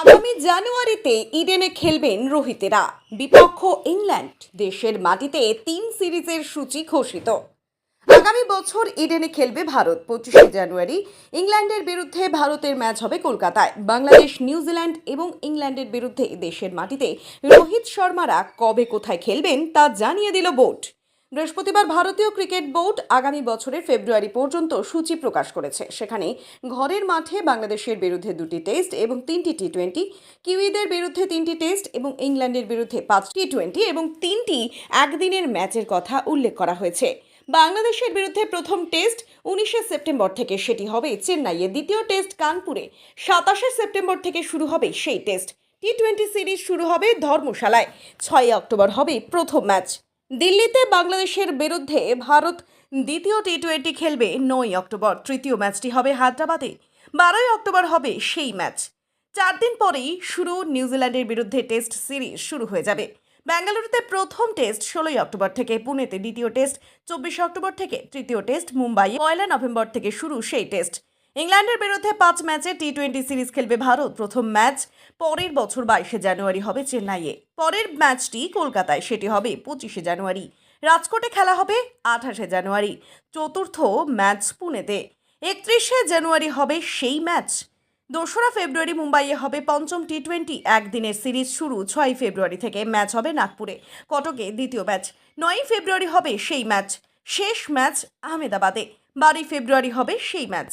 আগামী জানুয়ারিতে ইডেনে খেলবেন রোহিতেরা। বিপক্ষ ইংল্যান্ড, দেশের মাটিতে তিন সিরিজের সূচি ঘোষিত। আগামী বছর ইডেনে খেলবে ভারত, পঁচিশে জানুয়ারি। ইংল্যান্ডের বিরুদ্ধে ভারতের ম্যাচ হবে কলকাতায়। বাংলাদেশ, নিউজিল্যান্ড এবং ইংল্যান্ডের বিরুদ্ধে দেশের মাটিতে রোহিত শর্মারা কবে কোথায় খেলবেন তা জানিয়ে দিল বোর্ড। বৃহস্পতিবার ভারতীয় ক্রিকেট বোর্ড আগামী বছরের ফেব্রুয়ারি পর্যন্ত সূচি প্রকাশ করেছে। সেখানে ঘরের মাঠে বাংলাদেশের বিরুদ্ধে দুটি টেস্ট এবং তিনটি টি টোয়েন্টি কিউইদের বিরুদ্ধে তিনটি টেস্ট এবং ইংল্যান্ডের বিরুদ্ধে পাঁচ টি টোয়েন্টি এবং তিনটি একদিনের ম্যাচের কথা উল্লেখ করা হয়েছে। বাংলাদেশের বিরুদ্ধে প্রথম টেস্ট উনিশে সেপ্টেম্বর থেকে, সেটি হবে চেন্নাইয়ে দ্বিতীয় টেস্ট কানপুরে। সাতাশে সেপ্টেম্বর থেকে শুরু হবে সেই টেস্ট। টি টোয়েন্টি সিরিজ শুরু হবে ধর্মশালায়। ছয় অক্টোবর হবে প্রথম ম্যাচ। দিল্লিতে বাংলাদেশের বিরুদ্ধে ভারত দ্বিতীয় টি টোয়েন্টি খেলবে নয় অক্টোবর। তৃতীয় ম্যাচটি হবে হায়দ্রাবাদে। বারোই অক্টোবর হবে সেই ম্যাচ। চার দিন পরেই শুরু নিউজিল্যান্ডের বিরুদ্ধে টেস্ট সিরিজ শুরু হয়ে যাবে। বেঙ্গালুরুতে প্রথম টেস্ট ষোলোই অক্টোবর থেকে, পুনেতে দ্বিতীয় টেস্ট চব্বিশে অক্টোবর থেকে, তৃতীয় টেস্ট মুম্বাই পয়লা নভেম্বর থেকে শুরু সেই টেস্ট। ইংল্যান্ডের বিরুদ্ধে পাঁচ ম্যাচে টি টোয়েন্টি সিরিজ খেলবে ভারত। প্রথম ম্যাচ পরের বছর বাইশে জানুয়ারি হবে চেন্নাইয়ে। পরের ম্যাচটি কলকাতায়, সেটি হবে পঁচিশে জানুয়ারি। রাজকোটে খেলা হবে আঠাশে জানুয়ারি। চতুর্থ ম্যাচ পুনেতে। একত্রিশে জানুয়ারি হবে সেই ম্যাচ। দোসরা ফেব্রুয়ারি মুম্বাইয়ে হবে পঞ্চম টি টোয়েন্টি একদিনের সিরিজ শুরু ছয় ফেব্রুয়ারি থেকে। ম্যাচ হবে নাগপুরে। কটকে দ্বিতীয় ম্যাচ। নয়ই ফেব্রুয়ারি হবে সেই ম্যাচ। শেষ ম্যাচ আহমেদাবাদে। বারোই ফেব্রুয়ারি হবে সেই ম্যাচ।